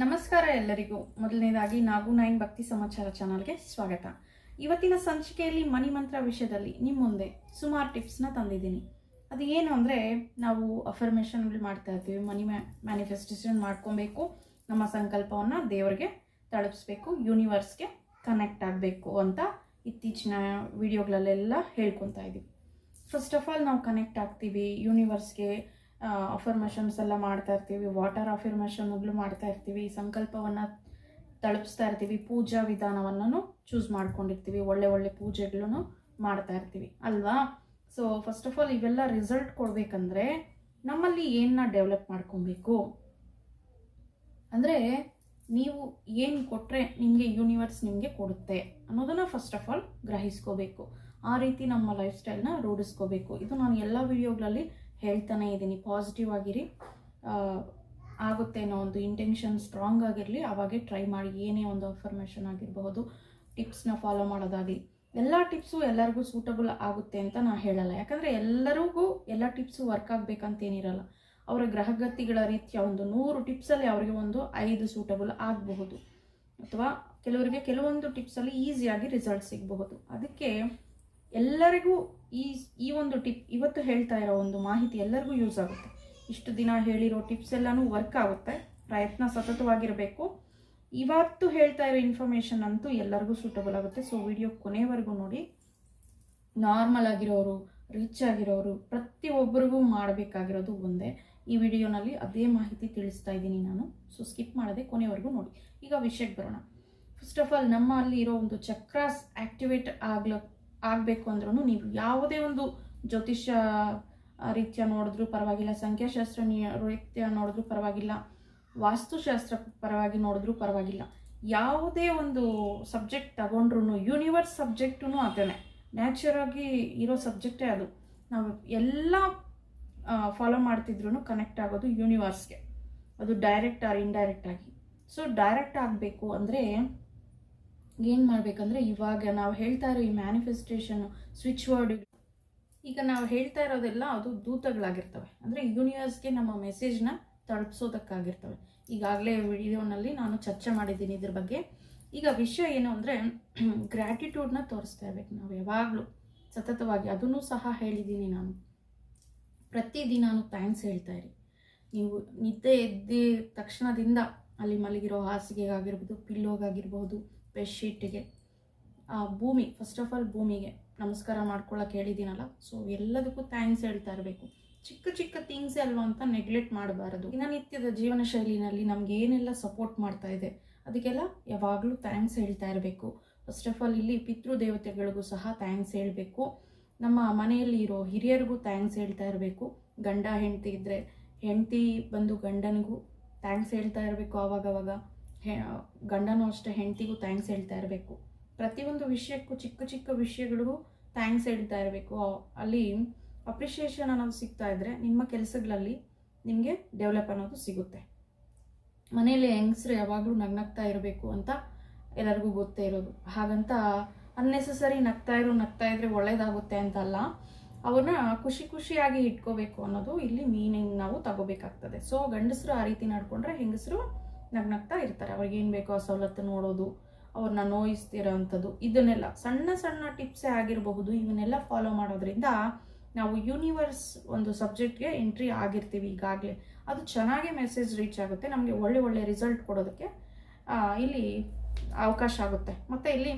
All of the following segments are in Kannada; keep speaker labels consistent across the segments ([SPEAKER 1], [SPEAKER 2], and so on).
[SPEAKER 1] ನಮಸ್ಕಾರ ಎಲ್ಲರಿಗೂ. ಮೊದಲನೇದಾಗಿ ನಾಗು ನೈನ್ ಭಕ್ತಿ ಸಮಾಚಾರ ಚಾನಲ್ಗೆ ಸ್ವಾಗತ. ಇವತ್ತಿನ ಸಂಚಿಕೆಯಲ್ಲಿ ಮನಿ ಮಂತ್ರ ವಿಷಯದಲ್ಲಿ ನಿಮ್ಮ ಮುಂದೆ ಸುಮಾರು ಟಿಪ್ಸ್ನ ತಂದಿದ್ದೀನಿ. ಅದು ಏನು ಅಂದರೆ, ನಾವು ಅಫರ್ಮೇಷನ್ ಮಾಡ್ತಾ ಇರ್ತೀವಿ, ಮನಿ ಮ್ಯಾ ಮ್ಯಾನಿಫೆಸ್ಟೇಷನ್ ಮಾಡ್ಕೊಬೇಕು, ನಮ್ಮ ಸಂಕಲ್ಪವನ್ನು ದೇವರಿಗೆ ತಲುಪಿಸ್ಬೇಕು ಯೂನಿವರ್ಸ್ಗೆ ಕನೆಕ್ಟ್ ಆಗಬೇಕು ಅಂತ ಇತ್ತೀಚಿನ ವಿಡಿಯೋಗಳಲ್ಲೆಲ್ಲ ಹೇಳ್ಕೊತಾ ಇದ್ದೀವಿ ಫಸ್ಟ್ ಆಫ್ ಆಲ್ ನಾವು ಕನೆಕ್ಟ್ ಆಗ್ತೀವಿ ಯೂನಿವರ್ಸ್ಗೆ ಅಫರ್ಮೇಷನ್ಸ್ ಎಲ್ಲ ಮಾಡ್ತಾ ಇರ್ತೀವಿ ವಾಟರ್ ಅಫರ್ಮೇಷನ್ಗಳು ಮಾಡ್ತಾ ಇರ್ತೀವಿ ಸಂಕಲ್ಪವನ್ನು ತಲುಪಿಸ್ತಾ ಇರ್ತೀವಿ, ಪೂಜಾ ವಿಧಾನವನ್ನು ಚೂಸ್ ಮಾಡ್ಕೊಂಡಿರ್ತೀವಿ, ಒಳ್ಳೆ ಒಳ್ಳೆ ಪೂಜೆಗಳನ್ನು ಮಾಡ್ತಾ ಇರ್ತೀವಿ, ಅಲ್ವಾ? ಸೊ ಫಸ್ಟ್ ಆಫ್ ಆಲ್ ಇವೆಲ್ಲ ರಿಸಲ್ಟ್ ಕೊಡಬೇಕಂದ್ರೆ ನಮ್ಮಲ್ಲಿ ಏನನ್ನ ಡೆವಲಪ್ ಮಾಡ್ಕೊಬೇಕು? ಅಂದರೆ ನೀವು ಏನು ಕೊಟ್ಟರೆ ನಿಮಗೆ ಯೂನಿವರ್ಸ್ ನಿಮಗೆ ಕೊಡುತ್ತೆ ಅನ್ನೋದನ್ನು ಫಸ್ಟ್ ಆಫ್ ಆಲ್ ಗ್ರಹಿಸ್ಕೋಬೇಕು. ಆ ರೀತಿ ನಮ್ಮ ಲೈಫ್ ಸ್ಟೈಲ್ನ ರೂಢಿಸ್ಕೋಬೇಕು. ಇದು ನಾನು ಎಲ್ಲ ವಿಡಿಯೋಗಳಲ್ಲಿ ಹೇಳ್ತಾನೆ ಇದ್ದೀನಿ. ಪಾಸಿಟಿವ್ ಆಗಿರಿ. ಆಗುತ್ತೆ ಅನ್ನೋ ಒಂದು ಇಂಟೆನ್ಷನ್ ಸ್ಟ್ರಾಂಗ್ ಆಗಿರಲಿ ಆವಾಗೆ ಟ್ರೈ ಮಾಡಿ. ಏನೇ ಒಂದು ಅಫರ್ಮೇಷನ್ ಆಗಿರಬಹುದು ಟಿಪ್ಸ್ನ ಫಾಲೋ ಮಾಡೋದಾಗಲಿ. ಎಲ್ಲ ಟಿಪ್ಸು ಎಲ್ಲರಿಗೂ ಸೂಟಬಲ್ ಆಗುತ್ತೆ ಅಂತ ನಾನು ಹೇಳಲ್ಲ. ಯಾಕಂದರೆ ಎಲ್ಲರಿಗೂ ಎಲ್ಲ ಟಿಪ್ಸು ವರ್ಕ್ ಆಗಬೇಕಂತೇನಿರಲ್ಲ. ಅವರ ಗ್ರಹಗತಿಗಳ ರೀತಿಯ ಒಂದು ನೂರು ಟಿಪ್ಸಲ್ಲಿ ಅವರಿಗೆ ಒಂದು ಐದು ಸೂಟಬಲ್ ಆಗಬಹುದು. ಅಥವಾ ಕೆಲವರಿಗೆ ಕೆಲವೊಂದು ಟಿಪ್ಸಲ್ಲಿ ಈಸಿಯಾಗಿ ರಿಸಲ್ಟ್ ಸಿಗಬಹುದು. ಅದಕ್ಕೆ ಎಲ್ಲರಿಗೂ ಈ ಈ ಒಂದು ಟಿಪ್, ಇವತ್ತು ಹೇಳ್ತಾ ಇರೋ ಒಂದು ಮಾಹಿತಿ ಎಲ್ಲರಿಗೂ ಯೂಸ್ ಆಗುತ್ತೆ. ಇಷ್ಟು ದಿನ ಹೇಳಿರೋ ಟಿಪ್ಸ್ ಎಲ್ಲನೂ ವರ್ಕ್ ಆಗುತ್ತೆ, ಪ್ರಯತ್ನ ಸತತವಾಗಿರಬೇಕು. ಇವತ್ತು ಹೇಳ್ತಾ ಇರೋ ಇನ್ಫಾರ್ಮೇಷನ್ ಅಂತೂ ಎಲ್ಲರಿಗೂ ಸೂಟಬಲ್ ಆಗುತ್ತೆ. ಸೊ ವಿಡಿಯೋ ಕೊನೆವರೆಗೂ ನೋಡಿ. ನಾರ್ಮಲ್ ಆಗಿರೋರು ರಿಚ್ ಆಗಿರೋರು, ಪ್ರತಿಯೊಬ್ಬರಿಗೂ ಮಾಡಬೇಕಾಗಿರೋದು ಒಂದೇ. ಈ ವಿಡಿಯೋನಲ್ಲಿ ಅದೇ ಮಾಹಿತಿ ತಿಳಿಸ್ತಾ ಇದ್ದೀನಿ ನಾನು. ಸೊ ಸ್ಕಿಪ್ ಮಾಡದೆ ಕೊನೆವರೆಗೂ ನೋಡಿ. ಈಗ ವಿಷಯಕ್ಕೆ ಬರೋಣ. ಫಸ್ಟ್ ಆಫ್ ಆಲ್ ನಮ್ಮ ಅಲ್ಲಿ ಇರೋ ಒಂದು ಚಕ್ರಾಸ್ ಆಕ್ಟಿವೇಟ್ ಆಗ್ಲ ಆಗಬೇಕು ಅಂದ್ರೂ ನೀವು ಯಾವುದೇ ಒಂದು ಜ್ಯೋತಿಷ್ಯ ರೀತಿಯ ನೋಡಿದ್ರೂ ಪರವಾಗಿಲ್ಲ ಸಂಖ್ಯಾಶಾಸ್ತ್ರ ರೀತ್ಯ ನೋಡಿದ್ರೂ ಪರವಾಗಿಲ್ಲ, ವಾಸ್ತುಶಾಸ್ತ್ರ ಪರವಾಗಿ ನೋಡಿದ್ರೂ ಪರವಾಗಿಲ್ಲ. ಯಾವುದೇ ಒಂದು ಸಬ್ಜೆಕ್ಟ್ ತಗೊಂಡ್ರೂ ಯೂನಿವರ್ಸ್ ಸಬ್ಜೆಕ್ಟೂ ಅದೇ ನ್ಯಾಚುರಾಗಿ ಇರೋ ಸಬ್ಜೆಕ್ಟೇ ಅದು. ನಾವು ಎಲ್ಲ ಫಾಲೋ ಮಾಡ್ತಿದ್ರು ಕನೆಕ್ಟ್ ಆಗೋದು ಯೂನಿವರ್ಸ್ಗೆ. ಅದು ಡೈರೆಕ್ಟ್ ಆರ್ ಇಂಡೈರೆಕ್ಟ್ ಆಗಿ. ಸೊ ಡೈರೆಕ್ಟ್ ಆಗಬೇಕು ಅಂದರೆ ಏನು ಮಾಡಬೇಕಂದ್ರೆ ಇವಾಗ ನಾವು ಹೇಳ್ತಾ ಇರೋ ಈ ಮ್ಯಾನಿಫೆಸ್ಟೇಷನ್ ಸ್ವಿಚ್ ವರ್ಡ್ ಈಗ ನಾವು ಹೇಳ್ತಾ ಇರೋದೆಲ್ಲ ಅದು ದೂತಗಳಾಗಿರ್ತವೆ. ಅಂದರೆ ಯೂನಿವರ್ಸ್ಗೆ ನಮ್ಮ ಮೆಸೇಜ್ನ ತಲುಪಿಸೋದಕ್ಕಾಗಿರ್ತವೆ. ಈಗಾಗಲೇ ವಿಡಿಯೋನಲ್ಲಿ ನಾನು ಚರ್ಚೆ ಮಾಡಿದ್ದೀನಿ ಇದ್ರ ಬಗ್ಗೆ. ಈಗ ವಿಷಯ ಏನು ಅಂದರೆ ಗ್ರ್ಯಾಟಿಟ್ಯೂಡ್ನ ತೋರಿಸ್ತಾ ಇರ್ಬೇಕು ನಾವು ಯಾವಾಗಲೂ. ಸತತವಾಗಿ ಅದನ್ನು ಸಹ ಹೇಳಿದ್ದೀನಿ ನಾನು. ಪ್ರತಿದಿನಾನು ಥ್ಯಾಂಕ್ಸ್ ಹೇಳ್ತಾ ಇರಿ. ನೀವು ನಿದ್ದೆ ಎದ್ದ ತಕ್ಷಣದಿಂದ ಅಲ್ಲಿ ಮಲಗಿರೋ ಹಾಸಿಗೆಗಾಗಿರ್ಬೋದು ಪಿಲ್ಲೋಗಾಗಿರ್ಬೋದು ಬೆಡ್ಶೀಟಿಗೆ, ಆ ಭೂಮಿ ಫಸ್ಟ್ ಆಫ್ ಆಲ್ ಭೂಮಿಗೆ ನಮಸ್ಕಾರ ಮಾಡ್ಕೊಳ್ಳೋಕೆ ಹೇಳಿದ್ದೀನಲ್ಲ ಸೊ ಎಲ್ಲದಕ್ಕೂ ಥ್ಯಾಂಕ್ಸ್ ಹೇಳ್ತಾ ಇರಬೇಕು. ಚಿಕ್ಕ ಚಿಕ್ಕ ಥಿಂಗ್ಸ್ ಅಲ್ವಾ ಅಂತ ನೆಗ್ಲೆಕ್ಟ್ ಮಾಡಬಾರದು. ದಿನನಿತ್ಯದ ಜೀವನ ಶೈಲಿನಲ್ಲಿ ನಮ್ಗೆ ಏನೆಲ್ಲ ಸಪೋರ್ಟ್ ಮಾಡ್ತಾ ಇದೆ, ಅದಕ್ಕೆಲ್ಲ ಯಾವಾಗಲೂ ಥ್ಯಾಂಕ್ಸ್ ಹೇಳ್ತಾ ಇರಬೇಕು. ಫಸ್ಟ್ ಆಫ್ ಆಲ್ ಇಲ್ಲಿ ಪಿತೃ ದೇವತೆಗಳಿಗೂ ಸಹ ಥ್ಯಾಂಕ್ಸ್ ಹೇಳಬೇಕು. ನಮ್ಮ ಮನೆಯಲ್ಲಿ ಇರೋ ಹಿರಿಯರಿಗೂ ಥ್ಯಾಂಕ್ಸ್ ಹೇಳ್ತಾ ಇರಬೇಕು. ಗಂಡ, ಹೆಂಡತಿ ಇದ್ದರೆ ಹೆಂಡತಿ ಬಂದು ಗಂಡನಿಗೂ ಥ್ಯಾಂಕ್ಸ್ ಹೇಳ್ತಾ ಇರಬೇಕು ಆವಾಗವಾಗ. ಹೆ, ಗಂಡನೂ ಅಷ್ಟೇ, ಹೆಂಡತಿಗೂ ಥ್ಯಾಂಕ್ಸ್ ಹೇಳ್ತಾ ಇರಬೇಕು. ಪ್ರತಿಯೊಂದು ವಿಷಯಕ್ಕೂ ಚಿಕ್ಕ ಚಿಕ್ಕ ವಿಷಯಗಳಿಗೂ ಥ್ಯಾಂಕ್ಸ್ ಹೇಳ್ತಾ ಇರಬೇಕು. ಅಲ್ಲಿ ಅಪ್ರಿಷಿಯೇಷನ್ ಅನ್ನೋದು ಸಿಗ್ತಾ ಇದ್ದರೆ ನಿಮ್ಮ ಕೆಲಸಗಳಲ್ಲಿ ನಿಮಗೆ ಡೆವಲಪ್ ಅನ್ನೋದು ಸಿಗುತ್ತೆ. ಮನೆಯಲ್ಲಿ ಹೆಂಗಸರು ಯಾವಾಗಲೂ ನಗ್ನಗ್ತಾ ಇರಬೇಕು ಅಂತ ಎಲ್ಲರಿಗೂ ಗೊತ್ತೇ ಇರೋದು. ಹಾಗಂತ ಅನ್ನೆಸಸರಿ ನಗ್ತಾ ಇರೋ, ನಗ್ತಾ ಇದ್ರೆ ಒಳ್ಳೇದಾಗುತ್ತೆ ಅಂತಲ್ಲ, ಅವ್ರನ್ನ ಖುಷಿ ಖುಷಿಯಾಗಿ ಇಟ್ಕೋಬೇಕು ಅನ್ನೋದು ಇಲ್ಲಿ ಮೀನಿಂಗ್ ನಾವು ತಗೋಬೇಕಾಗ್ತದೆ. ಸೊ ಗಂಡಸರು ಆ ರೀತಿ ನಡ್ಕೊಂಡ್ರೆ ಹೆಂಗಸರು ನಗ್ನಗ್ತಾ ಇರ್ತಾರೆ. ಅವ್ರಿಗೆ ಏನು ಬೇಕೋ ಆ ಸವಲತ್ತು ನೋಡೋದು ಅವ್ರನ್ನ ನೋಯಿಸ್ತಿರೋ ಅಂಥದ್ದು ಇದನ್ನೆಲ್ಲ ಸಣ್ಣ ಸಣ್ಣ ಟಿಪ್ಸೇ ಆಗಿರಬಹುದು. ಇವನ್ನೆಲ್ಲ ಫಾಲೋ ಮಾಡೋದ್ರಿಂದ ನಾವು ಯೂನಿವರ್ಸ್ ಒಂದು ಸಬ್ಜೆಕ್ಟ್ಗೆ ಎಂಟ್ರಿ ಆಗಿರ್ತೀವಿ ಈಗಾಗಲೇ. ಅದು ಚೆನ್ನಾಗಿ ಮೆಸೇಜ್ ರೀಚ್ ಆಗುತ್ತೆ. ನಮಗೆ ಒಳ್ಳೆ ಒಳ್ಳೆ ರಿಸಲ್ಟ್ ಕೊಡೋದಕ್ಕೆ ಇಲ್ಲಿ ಅವಕಾಶ ಆಗುತ್ತೆ. ಮತ್ತು ಇಲ್ಲಿ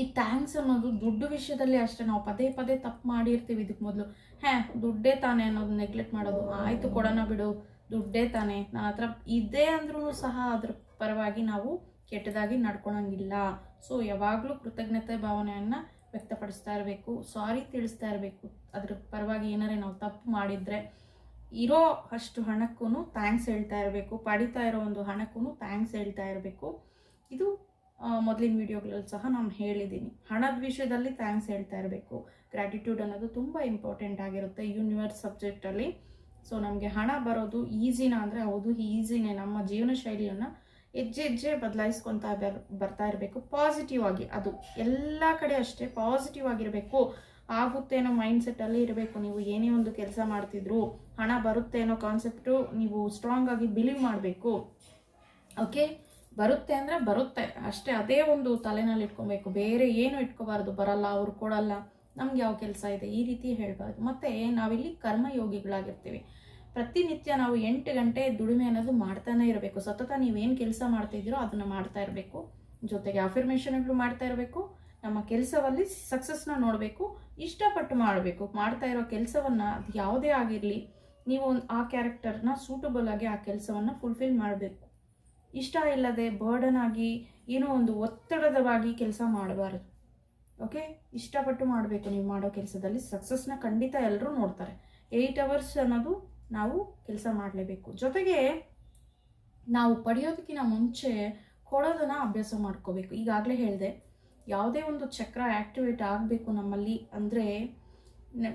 [SPEAKER 1] ಈ ಥ್ಯಾಂಕ್ಸ್ ಅನ್ನೋದು ದುಡ್ಡು ವಿಷಯದಲ್ಲಿ ಅಷ್ಟೇ. ನಾವು ಪದೇ ಪದೇ ತಪ್ಪು ಮಾಡಿರ್ತೀವಿ ಇದಕ್ಕೆ ಮೊದಲು. ಹ್ಯಾ ದುಡ್ಡೇ ತಾನೇ ಅನ್ನೋದು ನೆಗ್ಲೆಕ್ಟ್ ಮಾಡೋದು. ಆಯಿತು ಕೊಡೋಣ ಬಿಡು. ದುಡ್ಡೇ ತಾನೇ. ನನ್ನ ಹತ್ರ ಇದೆ ಅಂದ್ರೂ ಸಹ ಅದ್ರ ಪರವಾಗಿ ನಾವು ಕೆಟ್ಟದಾಗಿ ನಡ್ಕೊಳಂಗಿಲ್ಲ. ಸೊ ಯಾವಾಗಲೂ ಕೃತಜ್ಞತೆ ಭಾವನೆಯನ್ನು ವ್ಯಕ್ತಪಡಿಸ್ತಾ ಇರಬೇಕು. ಸಾರಿ ತಿಳಿಸ್ತಾ ಇರಬೇಕು. ಅದ್ರ ಪರವಾಗಿ ಏನಾರೇ ನಾವು ತಪ್ಪು ಮಾಡಿದರೆ ಇರೋ ಅಷ್ಟು ಹಣಕ್ಕೂ ಥ್ಯಾಂಕ್ಸ್ ಹೇಳ್ತಾ ಇರಬೇಕು. ಪಡಿತಾ ಇರೋ ಒಂದು ಹಣಕ್ಕೂ ಥ್ಯಾಂಕ್ಸ್ ಹೇಳ್ತಾ ಇರಬೇಕು. ಇದು ಮೊದಲಿನ ವಿಡಿಯೋಗಳಲ್ಲಿ ಸಹ ನಾನು ಹೇಳಿದ್ದೀನಿ. ಹಣದ ವಿಷಯದಲ್ಲಿ ಥ್ಯಾಂಕ್ಸ್ ಹೇಳ್ತಾ ಇರಬೇಕು. ಗ್ರ್ಯಾಟಿಟ್ಯೂಡ್ ಅನ್ನೋದು ತುಂಬ ಇಂಪಾರ್ಟೆಂಟ್ ಆಗಿರುತ್ತೆ. ಯೂನಿವರ್ಸ್ ಸಬ್ಜೆಕ್ಟಲ್ಲಿ ಸೊ ನಮಗೆ ಹಣ ಬರೋದು ಈಸಿನ ಅಂದರೆ ಹೌದು ಈಸಿನೇ ನಮ್ಮ ಜೀವನ ಶೈಲಿಯನ್ನು ಹೆಜ್ಜೆ ಹೆಜ್ಜೆ ಬದಲಾಯಿಸ್ಕೊತಾ ಬರ್, ಬರ್ತಾ ಇರಬೇಕು. ಪಾಸಿಟಿವ್ ಆಗಿ ಅದು ಎಲ್ಲ ಕಡೆ ಅಷ್ಟೇ ಪಾಸಿಟಿವ್ ಆಗಿರಬೇಕು. ಆಗುತ್ತೆ ಅನ್ನೋ ಮೈಂಡ್ ಸೆಟ್ಟಲ್ಲಿ ಇರಬೇಕು. ನೀವು ಏನೇ ಒಂದು ಕೆಲಸ ಮಾಡ್ತಿದ್ರು, ಹಣ ಬರುತ್ತೆ ಅನ್ನೋ ಕಾನ್ಸೆಪ್ಟು ನೀವು ಸ್ಟ್ರಾಂಗ್ ಆಗಿ ಬಿಲೀವ್ ಮಾಡಬೇಕು. ಓಕೆ ಬರುತ್ತೆ ಅಂದರೆ ಬರುತ್ತೆ. ಅಷ್ಟೇ, ಅದೇ ಒಂದು ತಲೆನಲ್ಲಿ ಇಟ್ಕೊಬೇಕು. ಬೇರೆ ಏನು ಇಟ್ಕೋಬಾರ್ದು, ಬರಲ್ಲ, ಅವ್ರು ಕೊಡಲ್ಲ. ನಮ್ಗೆ ಯಾವ ಕೆಲಸ ಇದೆ ಈ ರೀತಿ ಹೇಳಬಾರ್ದು. ಮತ್ತು ನಾವಿಲ್ಲಿ ಕರ್ಮಯೋಗಿಗಳಾಗಿರ್ತೀವಿ. ಪ್ರತಿನಿತ್ಯ ನಾವು ಎಂಟು ಗಂಟೆ ದುಡಿಮೆ ಅನ್ನೋದು ಮಾಡ್ತಾನೆ ಇರಬೇಕು. ಸತತ ನೀವೇನು ಕೆಲಸ ಮಾಡ್ತಿದ್ದೀರೋ ಅದನ್ನು ಮಾಡ್ತಾ ಇರಬೇಕು. ಜೊತೆಗೆ ಅಫಿರ್ಮೇಷನ್ಗಳು ಮಾಡ್ತಾ ಇರಬೇಕು. ನಮ್ಮ ಕೆಲಸದಲ್ಲಿ ಸಕ್ಸಸ್ನ ನೋಡಬೇಕು. ಇಷ್ಟಪಟ್ಟು ಮಾಡಬೇಕು. ಮಾಡ್ತಾ ಇರೋ ಕೆಲಸವನ್ನು ಅದು ಯಾವುದೇ ಆಗಿರಲಿ, ನೀವು ಆ ಕ್ಯಾರೆಕ್ಟರ್ನ ಸೂಟಬಲ್ ಆಗಿ ಆ ಕೆಲಸವನ್ನು ಫುಲ್ಫಿಲ್ ಮಾಡಬೇಕು. ಇಷ್ಟ ಇಲ್ಲದೆ ಬರ್ಡನ್ ಆಗಿ ಏನೋ ಒಂದು ಒತ್ತಡದವಾಗಿ ಕೆಲಸ ಮಾಡಬಾರದು. ಓಕೆ ಇಷ್ಟಪಟ್ಟು ಮಾಡಬೇಕು ನೀವು ಮಾಡೋ ಕೆಲಸದಲ್ಲಿ. ಸಕ್ಸಸ್ನ ಖಂಡಿತ ಎಲ್ಲರೂ ನೋಡ್ತಾರೆ. ಏಯ್ಟ್ ಅವರ್ಸ್ ಅನ್ನೋದು ನಾವು ಕೆಲಸ ಮಾಡಲೇಬೇಕು. ಜೊತೆಗೆ ನಾವು ಪಡೆಯೋದಕ್ಕಿಂತ ಮುಂಚೆ ಕೊಡೋದನ್ನು ಅಭ್ಯಾಸ ಮಾಡ್ಕೋಬೇಕು. ಈಗಾಗಲೇ ಹೇಳಿದೆ, ಯಾವುದೇ ಒಂದು ಚಕ್ರ ಆ್ಯಕ್ಟಿವೇಟ್ ಆಗಬೇಕು ನಮ್ಮಲ್ಲಿ ಅಂದರೆ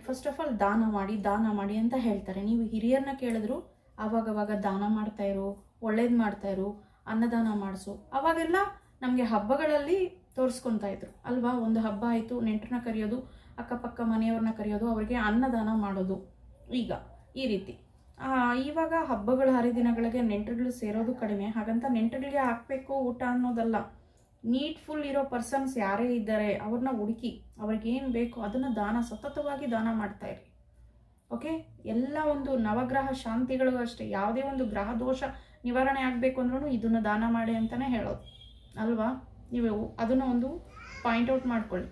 [SPEAKER 1] ಫಸ್ಟ್ ಆಫ್ ಆಲ್ ದಾನ ಮಾಡಿ ದಾನ ಮಾಡಿ ಅಂತ ಹೇಳ್ತಾರೆ. ನೀವು ಹಿರಿಯರನ್ನ ಕೇಳಿದ್ರು ಆವಾಗವಾಗ ದಾನ ಮಾಡ್ತಾಯಿರು ಒಳ್ಳೇದು ಮಾಡ್ತಾಯಿರು ಅನ್ನದಾನ ಮಾಡಿಸು. ಅವಾಗೆಲ್ಲ ನಮಗೆ ಹಬ್ಬಗಳಲ್ಲಿ ತೋರಿಸ್ಕೊತಾ ಇದ್ರು. ಅಲ್ವಾ? ಒಂದು ಹಬ್ಬ ಆಯಿತು, ನೆಂಟರನ್ನ ಕರೆಯೋದು, ಅಕ್ಕಪಕ್ಕ ಮನೆಯವ್ರನ್ನ ಕರೆಯೋದು, ಅವರಿಗೆ ಅನ್ನದಾನ ಮಾಡೋದು. ಈಗ ಈ ರೀತಿ. ಇವಾಗ ಹಬ್ಬಗಳ ಹರಿದಿನಗಳಿಗೆ ನೆಂಟರುಗಳು ಸೇರೋದು ಕಡಿಮೆ. ಹಾಗಂತ ನೆಂಟರುಗಳಿಗೆ ಹಾಕಬೇಕು ಊಟ ಅನ್ನೋದಲ್ಲ. ನೀಟ್ಫುಲ್ ಇರೋ ಪರ್ಸನ್ಸ್ ಯಾರೇ ಇದ್ದಾರೆ, ಅವ್ರನ್ನ ಹುಡುಕಿ ಅವ್ರಿಗೇನು ಬೇಕು ಅದನ್ನು ದಾನ, ಸತತವಾಗಿ ದಾನ ಮಾಡ್ತಾ ಇರಿ. ಓಕೆ? ಎಲ್ಲ ಒಂದು ನವಗ್ರಹ ಶಾಂತಿಗಳಿಗೂ ಅಷ್ಟೇ. ಯಾವುದೇ ಒಂದು ಗ್ರಹ ದೋಷ ನಿವಾರಣೆ ಆಗಬೇಕು ಅಂದ್ರೂ ಇದನ್ನು ದಾನ ಮಾಡಿ ಅಂತಲೇ ಹೇಳೋದು. ಅಲ್ವಾ? ನೀವು ಅದನ್ನು ಒಂದು ಪಾಯಿಂಟ್ ಔಟ್ ಮಾಡ್ಕೊಳ್ಳಿ.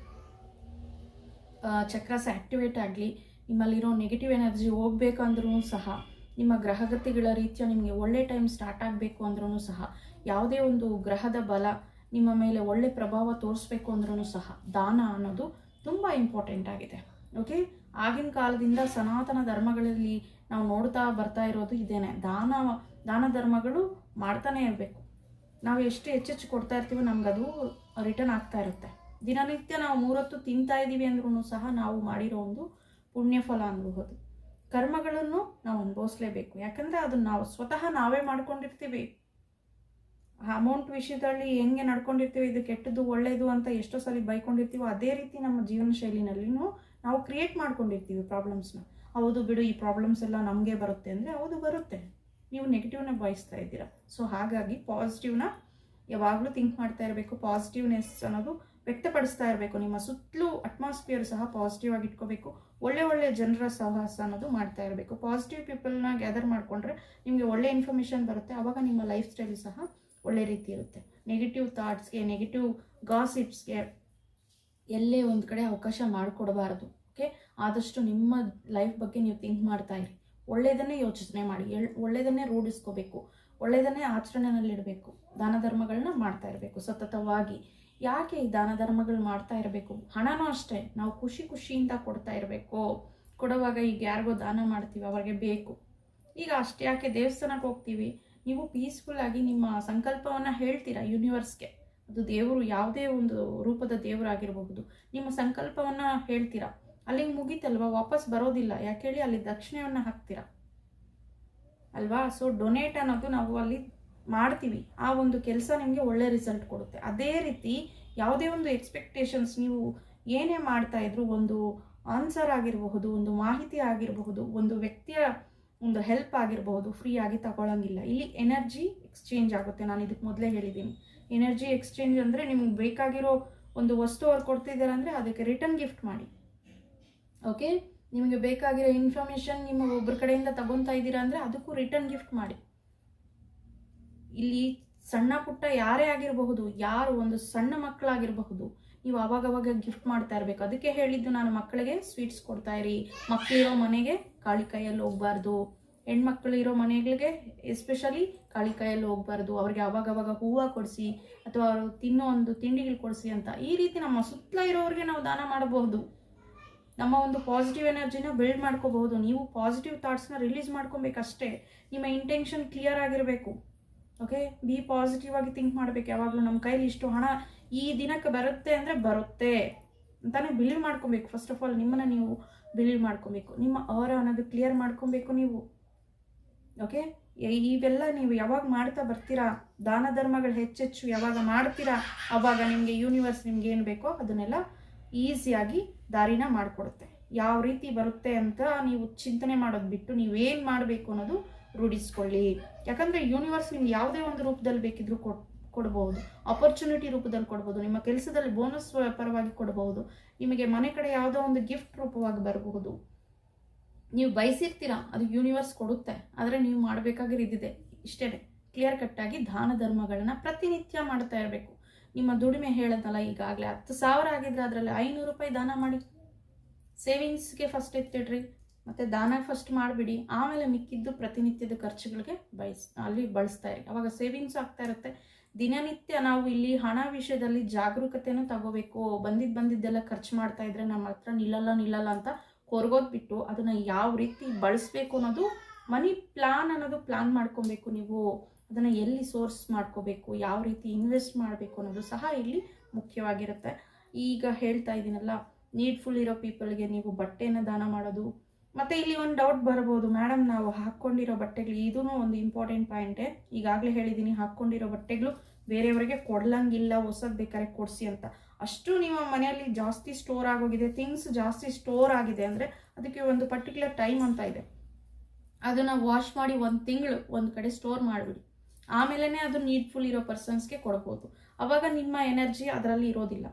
[SPEAKER 1] ಚಕ್ರಸ್ ಆ್ಯಕ್ಟಿವೇಟ್ ಆಗಲಿ, ನಿಮ್ಮಲ್ಲಿರೋ ನೆಗೆಟಿವ್ ಎನರ್ಜಿ ಹೋಗ್ಬೇಕಂದ್ರೂ ಸಹ, ನಿಮ್ಮ ಗ್ರಹಗತಿಗಳ ರೀತಿಯ ನಿಮಗೆ ಒಳ್ಳೆ ಟೈಮ್ ಸ್ಟಾರ್ಟ್ ಆಗಬೇಕು ಅಂದ್ರೂ ಸಹ, ಯಾವುದೇ ಒಂದು ಗ್ರಹದ ಬಲ ನಿಮ್ಮ ಮೇಲೆ ಒಳ್ಳೆ ಪ್ರಭಾವ ತೋರಿಸ್ಬೇಕು ಅಂದ್ರೂ ಸಹ, ದಾನ ಅನ್ನೋದು ತುಂಬ ಇಂಪಾರ್ಟೆಂಟ್ ಆಗಿದೆ. ಓಕೆ ಆಗಿನ ಕಾಲದಿಂದ ಸನಾತನ ಧರ್ಮಗಳಲ್ಲಿ ನಾವು ನೋಡ್ತಾ ಬರ್ತಾ ಇರೋದು ಇದೇನೆ. ದಾನ ದಾನ ಧರ್ಮಗಳು ಮಾಡ್ತಾನೆ ಇರಬೇಕು. ನಾವು ಎಷ್ಟು ಹೆಚ್ಚೆಚ್ಚು ಕೊಡ್ತಾ ಇರ್ತೀವೋ ನಮ್ಗೆ ಅದು ರಿಟರ್ನ್ ಆಗ್ತಾ ಇರುತ್ತೆ. ದಿನನಿತ್ಯ ನಾವು ಮೂರೊತ್ತು ತಿಂತಾ ಇದ್ದೀವಿ ಅಂದ್ರೂ ಸಹ ನಾವು ಮಾಡಿರೋ ಒಂದು ಪುಣ್ಯಫಲ ಅನ್ಬಹುದು. ಕರ್ಮಗಳನ್ನು ನಾವು ಅನುಭವಿಸ್ಲೇಬೇಕು. ಯಾಕಂದರೆ ಅದನ್ನು ನಾವು ಸ್ವತಃ ನಾವೇ ಮಾಡ್ಕೊಂಡಿರ್ತೀವಿ. ಅಮೌಂಟ್ ವಿಷಯದಲ್ಲಿ ಹೆಂಗೆ ನಡ್ಕೊಂಡಿರ್ತೀವಿ, ಇದು ಕೆಟ್ಟದ್ದು ಒಳ್ಳೆಯದು ಅಂತ ಎಷ್ಟೋ ಸಲ ಬೈಕೊಂಡಿರ್ತೀವೋ ಅದೇ ರೀತಿ ನಮ್ಮ ಜೀವನ ಶೈಲಿನಲ್ಲಿನೂ ನಾವು ಕ್ರಿಯೇಟ್ ಮಾಡ್ಕೊಂಡಿರ್ತೀವಿ ಪ್ರಾಬ್ಲಮ್ಸ್ನ ಹೌದು ಬಿಡು, ಈ ಪ್ರಾಬ್ಲಮ್ಸ್ ಎಲ್ಲ ನಮಗೆ ಬರುತ್ತೆ ಅಂದರೆ ಹೌದು ಬರುತ್ತೆ. ನೀವು ನೆಗೆಟಿವ್ನ ಬಯಸ್ತಾ ಇದ್ದೀರಾ. ಸೊ ಹಾಗಾಗಿ ಪಾಸಿಟಿವ್ನ ಯಾವಾಗಲೂ ಥಿಂಕ್ ಮಾಡ್ತಾ ಇರಬೇಕು. ಪಾಸಿಟಿವ್ನೆಸ್ ಅನ್ನೋದು ವ್ಯಕ್ತಪಡಿಸ್ತಾ ಇರಬೇಕು. ನಿಮ್ಮ ಸುತ್ತಲೂ ಅಟ್ಮಾಸ್ಫಿಯರ್ ಸಹ ಪಾಸಿಟಿವ್ ಆಗಿ ಇಟ್ಕೋಬೇಕು. ಒಳ್ಳೆ ಒಳ್ಳೆ ಜನರ ಸಹವಾಸ ಅನ್ನೋದು ಮಾಡ್ತಾ ಇರಬೇಕು. ಪಾಸಿಟಿವ್ ಪೀಪಲ್ನ ಗ್ಯಾದರ್ ಮಾಡಿಕೊಂಡ್ರೆ ನಿಮಗೆ ಒಳ್ಳೆ ಇನ್ಫಾರ್ಮೇಷನ್ ಬರುತ್ತೆ. ಆವಾಗ ನಿಮ್ಮ ಲೈಫ್ ಸ್ಟೈಲ್ ಸಹ ಒಳ್ಳೆ ರೀತಿ ಇರುತ್ತೆ. ನೆಗೆಟಿವ್ ಥಾಟ್ಸ್ಗೆ ನೆಗೆಟಿವ್ ಗಾಸಿಪ್ಸ್ಗೆ ಎಲ್ಲೇ ಒಂದು ಕಡೆ ಅವಕಾಶ ಮಾಡಿಕೊಡಬಾರ್ದು. ಓಕೆ ಆದಷ್ಟು ನಿಮ್ಮ ಲೈಫ್ ಬಗ್ಗೆ ನೀವು ಥಿಂಕ್ ಮಾಡ್ತಾ ಇರಿ. ಒಳ್ಳೆಯದನ್ನೇ ಯೋಚನೆ ಮಾಡಿ ಒಳ್ಳೆಯದನ್ನೇ ರೂಢಿಸ್ಕೋಬೇಕು, ಒಳ್ಳೆಯದನ್ನೇ ಆಚರಣೆಯಲ್ಲಿಡಬೇಕು, ದಾನ ಧರ್ಮಗಳನ್ನ ಮಾಡ್ತಾ ಇರಬೇಕು ಸತತವಾಗಿ. ಯಾಕೆ ಈ ದಾನ ಧರ್ಮಗಳು ಮಾಡ್ತಾ ಇರಬೇಕು? ಹಣನೂ ಅಷ್ಟೇ, ನಾವು ಖುಷಿ ಖುಷಿಯಿಂದ ಕೊಡ್ತಾ ಇರಬೇಕು. ಕೊಡುವಾಗ ಈಗ ಯಾರಿಗೋ ದಾನ ಮಾಡ್ತೀವಿ, ಅವ್ರಿಗೆ ಬೇಕು. ಈಗ ಅಷ್ಟೇ ಯಾಕೆ ದೇವಸ್ಥಾನಕ್ಕೆ ಹೋಗ್ತೀವಿ? ನೀವು ಪೀಸ್ಫುಲ್ ಆಗಿ ನಿಮ್ಮ ಸಂಕಲ್ಪವನ್ನು ಹೇಳ್ತೀರಾ ಯೂನಿವರ್ಸ್ಗೆ ಅದು ದೇವರು, ಯಾವುದೇ ಒಂದು ರೂಪದ ದೇವರಾಗಿರಬಹುದು. ನಿಮ್ಮ ಸಂಕಲ್ಪವನ್ನು ಹೇಳ್ತೀರಾ? ಅಲ್ಲಿಗೆ ಮುಗೀತಲ್ವಾ? ವಾಪಸ್ ಬರೋದಿಲ್ಲ. ಯಾಕೆ ಹೇಳಿ ಅಲ್ಲಿ ದಕ್ಷಿಣೆಯನ್ನು ಹಾಕ್ತೀರಾ? ಅಲ್ವಾ? ಸೊ ಡೊನೇಟ್ ಅನ್ನೋದು ನಾವು ಅಲ್ಲಿ ಮಾಡ್ತೀವಿ. ಆ ಒಂದು ಕೆಲಸ ನಿಮಗೆ ಒಳ್ಳೆ ರಿಸಲ್ಟ್ ಕೊಡುತ್ತೆ. ಅದೇ ರೀತಿ ಯಾವುದೇ ಒಂದು ಎಕ್ಸ್ಪೆಕ್ಟೇಷನ್ಸ್ ನೀವು ಏನೇ ಮಾಡ್ತಾ ಇದ್ರು ಒಂದು ಆನ್ಸರ್ ಆಗಿರಬಹುದು, ಒಂದು ಮಾಹಿತಿ ಆಗಿರಬಹುದು, ಒಂದು ವ್ಯಕ್ತಿಯ ಒಂದು ಹೆಲ್ಪ್ ಆಗಿರಬಹುದು ಫ್ರೀ ಆಗಿ ತಗೊಳ್ಳಂಗಿಲ್ಲ ಇಲ್ಲಿ ಎನರ್ಜಿ ಎಕ್ಸ್ಚೇಂಜ್ ಆಗುತ್ತೆ. ನಾನು ಇದಕ್ಕೆ ಮೊದಲೇ ಹೇಳಿದ್ದೀನಿ. ಎನರ್ಜಿ ಎಕ್ಸ್ಚೇಂಜ್ ಅಂದರೆ ನಿಮ್ಗೆ ಬೇಕಾಗಿರೋ ಒಂದು ವಸ್ತು ಅವ್ರು ಕೊಡ್ತಿದ್ದಾರೆ ಅಂದರೆ ಅದಕ್ಕೆ ರಿಟರ್ನ್ ಗಿಫ್ಟ್ ಮಾಡಿ. ಓಕೆ ನಿಮಗೆ ಬೇಕಾಗಿರೋ ಇನ್ಫಾರ್ಮೇಶನ್ ನಿಮ್ಮ ಒಬ್ಬರ ಕಡೆಯಿಂದ ತಗೊತಾ ಇದ್ದೀರಾ ಅಂದರೆ ಅದಕ್ಕೂ ರಿಟರ್ನ್ ಗಿಫ್ಟ್ ಮಾಡಿ. ಇಲ್ಲಿ ಸಣ್ಣ ಪುಟ್ಟ ಯಾರೇ ಆಗಿರಬಹುದು, ಯಾರು ಒಂದು ಸಣ್ಣ ಮಕ್ಕಳಾಗಿರಬಹುದು, ನೀವು ಅವಾಗವಾಗ ಗಿಫ್ಟ್ ಮಾಡ್ತಾ ಇರಬೇಕು. ಅದಕ್ಕೆ ಹೇಳಿದ್ದು ನಾನು ಮಕ್ಕಳಿಗೆ ಸ್ವೀಟ್ಸ್ ಕೊಡ್ತಾ ಇರಿ. ಮಕ್ಕಳಿರೋ ಮನೆಗೆ ಕಾಳಿ ಕೈಯಲ್ಲಿ ಹೋಗ್ಬಾರ್ದು. ಹೆಣ್ಮಕ್ಳು ಇರೋ ಮನೆಗಳಿಗೆ ಎಸ್ಪೆಷಲಿ ಕಾಳಿ ಕೈಯಲ್ಲಿ ಹೋಗ್ಬಾರ್ದು. ಅವ್ರಿಗೆ ಅವಾಗವಾಗ ಹೂವು ಕೊಡಿಸಿ ಅಥವಾ ಅವರು ತಿನ್ನೋ ಒಂದು ತಿಂಡಿಗಳು ಕೊಡಿಸಿ ಅಂತ ಈ ರೀತಿ ನಮ್ಮ ಸುತ್ತಲ ಇರೋರಿಗೆ ನಾವು ದಾನ ಮಾಡಬಹುದು. ನಮ್ಮ ಒಂದು ಪಾಸಿಟಿವ್ ಎನರ್ಜಿನ ಬಿಲ್ಡ್ ಮಾಡ್ಕೋಬಹುದು. ನೀವು ಪಾಸಿಟಿವ್ ಥಾಟ್ಸ್ನ ರಿಲೀಸ್ ಮಾಡ್ಕೊಬೇಕಷ್ಟೇ. ನಿಮ್ಮ ಇಂಟೆನ್ಷನ್ ಕ್ಲಿಯರ್ ಆಗಿರಬೇಕು. ಓಕೆ ಬಿ ಪಾಸಿಟಿವ್ ಆಗಿ ಥಿಂಕ್ ಮಾಡಬೇಕು. ಯಾವಾಗಲೂ ನಮ್ಮ ಕೈಲಿ ಇಷ್ಟು ಹಣ ಈ ದಿನಕ್ಕೆ ಬರುತ್ತೆ ಅಂದರೆ ಬರುತ್ತೆ ಅಂತಾನೆ ಬಿಲೀವ್ ಮಾಡ್ಕೊಬೇಕು. ಫಸ್ಟ್ ಆಫ್ ಆಲ್ ನಿಮ್ಮನ್ನು ನೀವು ಬಿಲೀವ್ ಮಾಡ್ಕೊಬೇಕು. ನಿಮ್ಮ ಅವರ ಅನ್ನೋದು ಕ್ಲಿಯರ್ ಮಾಡ್ಕೊಬೇಕು ನೀವು. ಓಕೆ ಇವೆಲ್ಲ ನೀವು ಯಾವಾಗ ಮಾಡ್ತಾ ಬರ್ತೀರಾ? ದಾನ ಧರ್ಮಗಳು ಹೆಚ್ಚೆಚ್ಚು ಯಾವಾಗ ಮಾಡ್ತೀರಾ? ಅವಾಗ ನಿಮಗೆ ಯೂನಿವರ್ಸ್ ನಿಮ್ಗೆ ಏನು ಬೇಕೋ ಅದನ್ನೆಲ್ಲ ಈಸಿಯಾಗಿ ದಾರಿನ ಮಾಡಿಕೊಡುತ್ತೆ. ಯಾವ ರೀತಿ ಬರುತ್ತೆ ಅಂತ ನೀವು ಚಿಂತನೆ ಮಾಡೋದು ಬಿಟ್ಟು ನೀವೇನು ಮಾಡಬೇಕು ಅನ್ನೋದು ರೂಢಿಸ್ಕೊಳ್ಳಿ. ಯಾಕಂದರೆ ಯೂನಿವರ್ಸ್ ನಿಮ್ಗೆ ಯಾವುದೇ ಒಂದು ರೂಪದಲ್ಲಿ ಬೇಕಿದ್ರೂ ಕೊಡ್ ಕೊಡಬಹುದು ಅಪರ್ಚುನಿಟಿ ರೂಪದಲ್ಲಿ ಕೊಡ್ಬೋದು. ನಿಮ್ಮ ಕೆಲಸದಲ್ಲಿ ಬೋನಸ್ ಪರವಾಗಿ ಕೊಡಬಹುದು ನಿಮಗೆ ಮನೆ ಕಡೆ ಯಾವುದೋ ಒಂದು ಗಿಫ್ಟ್ ರೂಪವಾಗಿ ಬರಬಹುದು. ನೀವು ಬಯಸಿರ್ತೀರಾ, ಅದು ಯೂನಿವರ್ಸ್ ಕೊಡುತ್ತೆ. ಆದರೆ ನೀವು ಮಾಡಬೇಕಾಗಿರೋದಿದೆ ಇಷ್ಟೇ ಕ್ಲಿಯರ್ ಕಟ್ಟಾಗಿ ದಾನ ಧರ್ಮಗಳನ್ನ ಪ್ರತಿನಿತ್ಯ ಮಾಡ್ತಾ ಇರಬೇಕು. ನಿಮ್ಮ ದುಡಿಮೆ ಹೇಳದಲ್ಲ ಈಗಾಗಲೇ ಹತ್ತು ಸಾವಿರ ಆಗಿದ್ರೆ ಅದರಲ್ಲಿ ಐನೂರು ರೂಪಾಯಿ ದಾನ ಮಾಡಿ. ಸೇವಿಂಗ್ಸ್ಗೆ ಫಸ್ಟ್ ಎತ್ತಿಡ್ರಿ, ಮತ್ತು ದಾನ ಫಸ್ಟ್ ಮಾಡಿಬಿಡಿ. ಆಮೇಲೆ ಮಿಕ್ಕಿದ್ದು ಪ್ರತಿನಿತ್ಯದ ಖರ್ಚುಗಳಿಗೆ ಬಯಸ್, ಅಲ್ಲಿ ಬಳಸ್ತಾ ಇರಿ. ಅವಾಗ ಸೇವಿಂಗ್ಸ್ ಆಗ್ತಾ ಇರುತ್ತೆ. ದಿನನಿತ್ಯ ನಾವು ಇಲ್ಲಿ ಹಣ ವಿಷಯದಲ್ಲಿ ಜಾಗರೂಕತೆನೂ ತಗೋಬೇಕು. ಬಂದಿದ್ದು ಬಂದಿದ್ದೆಲ್ಲ ಖರ್ಚು ಮಾಡ್ತಾ ಇದ್ರೆ ನಮ್ಮ ಹತ್ರ ನಿಲ್ಲಲ್ಲ ನಿಲ್ಲಲ್ಲ ಅಂತ ಕೊರ್ಗೋದ್ ಬಿಟ್ಟು ಅದನ್ನು ಯಾವ ರೀತಿ ಬಳಸಬೇಕು ಅನ್ನೋದು ಮನಿ ಪ್ಲಾನ್ ಅನ್ನೋದು ಪ್ಲಾನ್ ಮಾಡ್ಕೊಬೇಕು ನೀವು. ಅದನ್ನು ಎಲ್ಲಿ ಸೋರ್ಸ್ ಮಾಡ್ಕೋಬೇಕು, ಯಾವ ರೀತಿ ಇನ್ವೆಸ್ಟ್ ಮಾಡಬೇಕು ಅನ್ನೋದು ಸಹ ಇಲ್ಲಿ ಮುಖ್ಯವಾಗಿರುತ್ತೆ. ಈಗ ಹೇಳ್ತಾ ಇದ್ದೀನಲ್ಲ ನೀಡ್ಫುಲ್ ಇರೋ ಪೀಪಲ್ಗೆ ನೀವು ಬಟ್ಟೆನ ದಾನ ಮಾಡೋದು. ಮತ್ತು ಇಲ್ಲಿ ಒಂದು ಡೌಟ್ ಬರ್ಬೋದು ಮೇಡಮ್ ನಾವು ಹಾಕ್ಕೊಂಡಿರೋ ಬಟ್ಟೆಗಳು ಇದೂ ಒಂದು ಇಂಪಾರ್ಟೆಂಟ್ ಪಾಯಿಂಟೇ ಈಗಾಗಲೇ ಹೇಳಿದ್ದೀನಿ ಹಾಕ್ಕೊಂಡಿರೋ ಬಟ್ಟೆಗಳು ಬೇರೆಯವರಿಗೆ ಕೊಡ್ಲಂಗಿಲ್ಲ, ಹೊಸದು ಬೇಕಾದ್ರೆ ಕೊಡಿಸಿ ಅಂತ. ಅಷ್ಟು ನಿಮ್ಮ ಮನೆಯಲ್ಲಿ ಜಾಸ್ತಿ ಸ್ಟೋರ್ ಆಗೋಗಿದೆ ಥಿಂಗ್ಸ್ ಜಾಸ್ತಿ ಸ್ಟೋರ್ ಆಗಿದೆ ಅಂದರೆ ಅದಕ್ಕೆ ಒಂದು ಪರ್ಟಿಕ್ಯುಲರ್ ಟೈಮ್ ಅಂತ ಇದೆ. ಅದನ್ನು ವಾಶ್ ಮಾಡಿ ಒಂದು ತಿಂಗಳು ಒಂದು ಕಡೆ ಸ್ಟೋರ್ ಮಾಡಿಬಿಡಿ. ಆಮೇಲೆ ಅದು ನೀಡ್ಫುಲ್ ಇರೋ ಪರ್ಸನ್ಸ್ಗೆ ಕೊಡ್ಬೋದು. ಅವಾಗ ನಿಮ್ಮ ಎನರ್ಜಿ ಅದರಲ್ಲಿ ಇರೋದಿಲ್ಲ.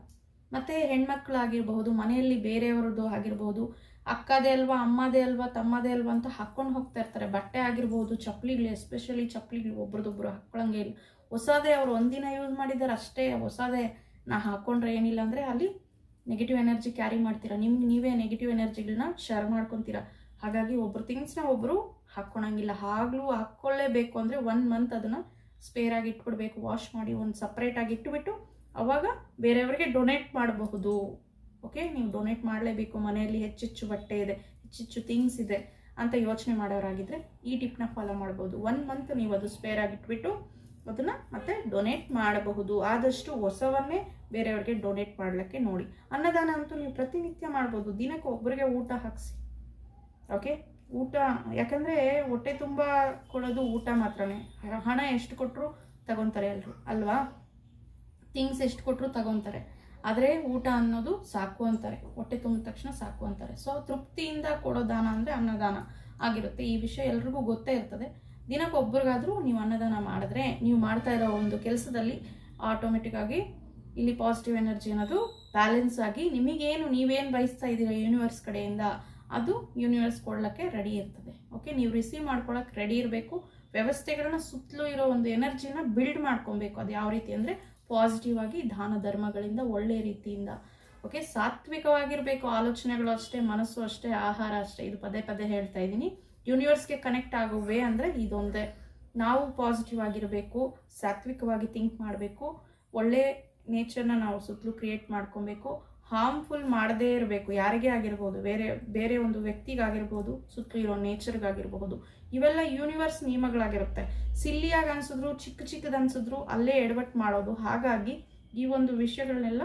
[SPEAKER 1] ಮತ್ತು ಹೆಣ್ಮಕ್ಳಾಗಿರ್ಬಹುದು, ಮನೆಯಲ್ಲಿ ಬೇರೆಯವ್ರದ್ದು ಆಗಿರ್ಬೋದು ಅಕ್ಕದೇ ಅಲ್ವಾ, ಅಮ್ಮದೇ ಅಲ್ವಾ, ತಮ್ಮದೇ ಅಲ್ವಾ ಅಂತ ಹಾಕ್ಕೊಂಡು ಹೋಗ್ತಾ ಇರ್ತಾರೆ. ಬಟ್ಟೆ ಆಗಿರ್ಬೋದು, ಚಪ್ಪಲಿಗಳು ಎಸ್ಪೆಷಲಿ ಚಪ್ಪಲಿಗಳು ಒಬ್ರದೊಬ್ರು ಹಾಕ್ಕೊಳಂಗೆ ಇಲ್ಲ. ಹೊಸದೇ ಅವ್ರು ಒಂದಿನ ಯೂಸ್ ಮಾಡಿದ್ದಾರೆ ಅಷ್ಟೇ, ಹೊಸದೇ ನಾ ಹಾಕ್ಕೊಂಡ್ರೆ ಏನಿಲ್ಲ ಅಂದರೆ ಅಲ್ಲಿ ನೆಗೆಟಿವ್ ಎನರ್ಜಿ ಕ್ಯಾರಿ ಮಾಡ್ತೀರಾ. ನಿಮ್ಗೆ ನೀವೇ ನೆಗೆಟಿವ್ ಎನರ್ಜಿಗಳನ್ನ ಶೇರ್ ಮಾಡ್ಕೊತೀರಾ. ಹಾಗಾಗಿ ಒಬ್ರು ಥಿಂಗ್ಸ್ನ ಒಬ್ಬರು ಹಾಕ್ಕೊಳಂಗಿಲ್ಲ ಆಗ್ಲೂ ಹಾಕ್ಕೊಳ್ಳೇಬೇಕು ಅಂದರೆ ಒನ್ ಮಂತ್ ಅದನ್ನು ಆಗಿ ಇಟ್ಬಿಡ್ಬೇಕು. ವಾಶ್ ಮಾಡಿ ಒಂದು ಸಪ್ರೇಟಾಗಿ ಇಟ್ಬಿಟ್ಟು ಅವಾಗ ಬೇರೆಯವರಿಗೆ ಡೊನೇಟ್ ಮಾಡಬಹುದು. ಓಕೆ ನೀವು ಡೊನೇಟ್ ಮಾಡಲೇಬೇಕು. ಮನೆಯಲ್ಲಿ ಹೆಚ್ಚೆಚ್ಚು ಬಟ್ಟೆ ಇದೆ, ಹೆಚ್ಚೆಚ್ಚು ಥಿಂಗ್ಸ್ ಇದೆ ಅಂತ ಯೋಚನೆ ಮಾಡೋರಾಗಿದ್ದರೆ ಈ ಟಿಪ್ನ ಫಾಲೋ ಮಾಡ್ಬೋದು ಒನ್ ಮಂತ್ ನೀವು ಅದು ಸ್ಪೇರ್ ಆಗಿಟ್ಬಿಟ್ಟು ಅದನ್ನು ಮತ್ತೆ ಡೊನೇಟ್ ಮಾಡಬಹುದು. ಆದಷ್ಟು ಹೊಸವನ್ನೇ ಬೇರೆಯವ್ರಿಗೆ ಡೊನೇಟ್ ಮಾಡಲಿಕ್ಕೆ ನೋಡಿ. ಅನ್ನದಾನ ಅಂತೂ ನೀವು ಪ್ರತಿನಿತ್ಯ ಮಾಡ್ಬೋದು ದಿನಕ್ಕೆ ಒಬ್ಬರಿಗೆ ಊಟ ಹಾಕಿಸಿ. ಓಕೆ ಊಟ, ಯಾಕಂದರೆ ಹೊಟ್ಟೆ ತುಂಬ ಕೊಡೋದು ಊಟ ಮಾತ್ರನೇ. ಹಣ ಎಷ್ಟು ಕೊಟ್ಟರು ತಗೊತಾರೆ ಎಲ್ಲರೂ ಅಲ್ವಾ? ಥಿಂಗ್ಸ್ ಎಷ್ಟು ಕೊಟ್ಟರು ತಗೊತಾರೆ. ಆದರೆ ಊಟ ಅನ್ನೋದು ಸಾಕು ಅಂತಾರೆ. ಹೊಟ್ಟೆ ತುಂಬಿದ ತಕ್ಷಣ ಸಾಕು ಅಂತಾರೆ. ಸೊ ತೃಪ್ತಿಯಿಂದ ಕೊಡೋ ದಾನ ಅಂದರೆ ಅನ್ನದಾನ ಆಗಿರುತ್ತೆ. ಈ ವಿಷಯ ಎಲ್ರಿಗೂ ಗೊತ್ತೇ ಇರ್ತದೆ. ದಿನಕ್ಕೆ ಒಬ್ರಿಗಾದರೂ ನೀವು ಅನ್ನದಾನ ಮಾಡಿದ್ರೆ, ನೀವು ಮಾಡ್ತಾ ಇರೋ ಒಂದು ಕೆಲಸದಲ್ಲಿ ಆಟೋಮೆಟಿಕ್ಕಾಗಿ ಇಲ್ಲಿ ಪಾಸಿಟಿವ್ ಎನರ್ಜಿ ಅನ್ನೋದು ಬ್ಯಾಲೆನ್ಸ್ ಆಗಿ ನಿಮಗೇನು ನೀವೇನು ಬಯಸ್ತಾ ಇದ್ದೀರಾ ಯೂನಿವರ್ಸ್ ಕಡೆಯಿಂದ ಅದು ಯೂನಿವರ್ಸ್ ಕೊಡ್ಲಿಕ್ಕೆ ರೆಡಿ ಇರ್ತದೆ. ಓಕೆ ನೀವು ರಿಸೀವ್ ಮಾಡ್ಕೊಳಕ್ಕೆ ರೆಡಿ ಇರಬೇಕು. ವ್ಯವಸ್ಥೆಗಳನ್ನ ಸುತ್ತಲೂ ಇರೋ ಒಂದು ಎನರ್ಜಿನ ಬಿಲ್ಡ್ ಮಾಡ್ಕೊಬೇಕು. ಅದು ಯಾವ ರೀತಿ ಅಂದರೆ ಪಾಸಿಟಿವ್ ಆಗಿ ದಾನ ಧರ್ಮಗಳಿಂದ ಒಳ್ಳೆಯ ರೀತಿಯಿಂದ. ಓಕೆ ಸಾತ್ವಿಕವಾಗಿರಬೇಕು. ಆಲೋಚನೆಗಳು ಅಷ್ಟೇ, ಮನಸ್ಸು ಅಷ್ಟೇ, ಆಹಾರ ಅಷ್ಟೇ. ಇದು ಪದೇ ಪದೇ ಹೇಳ್ತಾ ಇದ್ದೀನಿ. ಯೂನಿವರ್ಸ್ಗೆ ಕನೆಕ್ಟ್ ಆಗೋ ವೇ ಅಂದರೆ ಇದೊಂದೇ. ನಾವು ಪಾಸಿಟಿವ್ ಆಗಿರಬೇಕು, ಸಾತ್ವಿಕವಾಗಿ ಥಿಂಕ್ ಮಾಡಬೇಕು, ಒಳ್ಳೆ ನೇಚರ್ನ ನಾವು ಸುತ್ತಲೂ ಕ್ರಿಯೇಟ್ ಮಾಡ್ಕೊಬೇಕು ಹಾರ್ಮ್ಫುಲ್ ಮಾಡದೇ ಇರಬೇಕು, ಯಾರಿಗೇ ಆಗಿರ್ಬೋದು, ಬೇರೆ ಬೇರೆ ಒಂದು ವ್ಯಕ್ತಿಗಾಗಿರ್ಬೋದು ಸುತ್ತಲೂ ಇರೋ ನೇಚರ್ಗಾಗಿರ್ಬಹುದು ಇವೆಲ್ಲ ಯೂನಿವರ್ಸ್ ನಿಯಮಗಳಾಗಿರುತ್ತೆ. ಸಿಲ್ಲಿಯಾಗಿ ಅನ್ಸಿದ್ರು, ಚಿಕ್ಕ ಚಿಕ್ಕದು ಅನಿಸಿದ್ರು, ಅಲ್ಲೇ ಎಡವಟ್ಟು ಮಾಡೋದು. ಹಾಗಾಗಿ ಈ ಒಂದು ವಿಷಯಗಳನ್ನೆಲ್ಲ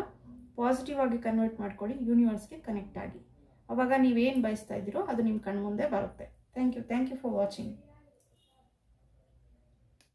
[SPEAKER 1] ಪಾಸಿಟಿವ್ ಆಗಿ ಕನ್ವರ್ಟ್ ಮಾಡ್ಕೊಳ್ಳಿ ಯೂನಿವರ್ಸ್ಗೆ ಕನೆಕ್ಟ್ ಆಗಿ. ಅವಾಗ ನೀವೇನು ಬಯಸ್ತಾ ಇದ್ದೀರೋ ಅದು ನಿಮ್ಮ ಕಣ್ಮುಂದೆ ಬರುತ್ತೆ. Thank you thank you for watching